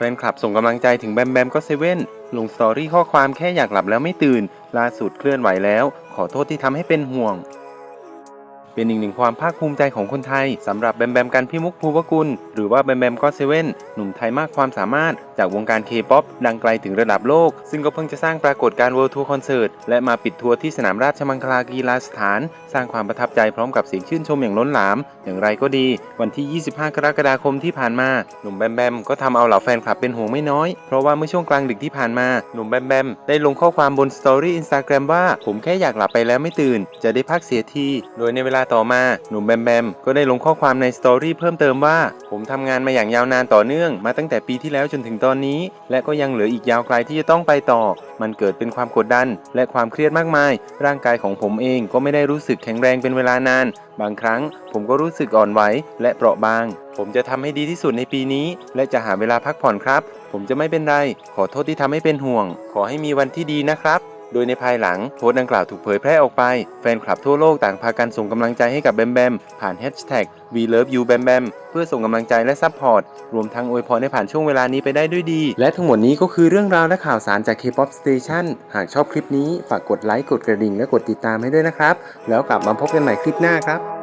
ฟนคลับส่งกำลังใจถึงแบมแบมก็เซเว่นลงสตอรี่ข้อความแค่อยากหลับแล้วไม่ตื่น ล่าสุดเคลื่อนไหวแล้ว ขอโทษที่ทำให้เป็นห่วง เป็นอีกหนึ่งความภาคภูมิใจของคนไทยสำหรับแบมแบมกันพี่มุกภูวกุล หรือว่าแบมแบมก็เซเว่นหนุ่มไทยมากความสามารถ จากวงการเคป๊อปดังไกลถึงระดับโลก ซึ่งก็เพิ่งจะสร้างปรากฏการณ์ World Tour Concert และมาปิดทัวร์ที่สนามราชมังคลากีฬาสถาน สร้างความประทับใจพร้อมกับเสียงชื่นชมอย่างล้นหลาม อย่างไรก็ดี วันที่ 25 กรกฎาคมที่ผ่านมาหนุ่มแบมแบมก็ทำเอาเหล่าแฟนคลับเป็นห่วงไม่น้อย เพราะว่าเมื่อช่วงกลางดึกที่ผ่านมาหนุ่มแบมแบมได้ลงข้อความบนสตอรี่อินสตาแกรมว่าผมแค่อยากหลับไปแล้วไม่ตื่น จะได้พักเสียทีโดยในเวลาต่อมา หนุ่มแบมแบมก็ได้ลงข้อความในสตอรี่เพิ่มเติมว่า ผมทำงานมาอย่างยาวนานต่อเนื่อง มาตั้งแต่ปีที่แล้วจนถึงตอนนี้ และก็ยังเหลืออีกยาวไกลที่จะต้องไปต่อ มันเกิดเป็นความกดดัน และความเครียดมากมาย ร่างกายของผมเองก็ไม่ได้รู้สึกแข็งแรงเป็นเวลานาน บางครั้ง ผมก็รู้สึกอ่อนไหวและเปราะบาง ผมจะทำให้ดีที่สุดในปีนี้ และจะหาเวลาพักผ่อนครับ ผมจะไม่เป็นไร ขอโทษที่ทำให้เป็นห่วง ขอให้มีวันที่ดีนะครับ โดยในภายหลังโพสต์ดังกล่าวถูกเผยแพร่ออกไป แฟนคลับทั่วโลกต่างพากันส่งกำลังใจให้กับแบมแบม ผ่านแฮชแท็ก We Love You แบมแบมเพื่อส่งกำลังใจและซัพพอร์ต รวมทั้งอวยพรให้ผ่านช่วงเวลานี้ไปได้ด้วยดี และทั้งหมดนี้ก็คือเรื่องราวและข่าวสารจาก K-POP Station หากชอบคลิปนี้ ฝากกดไลค์ กดกระดิ่ง และกดติดตามให้ด้วยนะครับ แล้วกลับมาพบกันใหม่คลิปหน้าครับ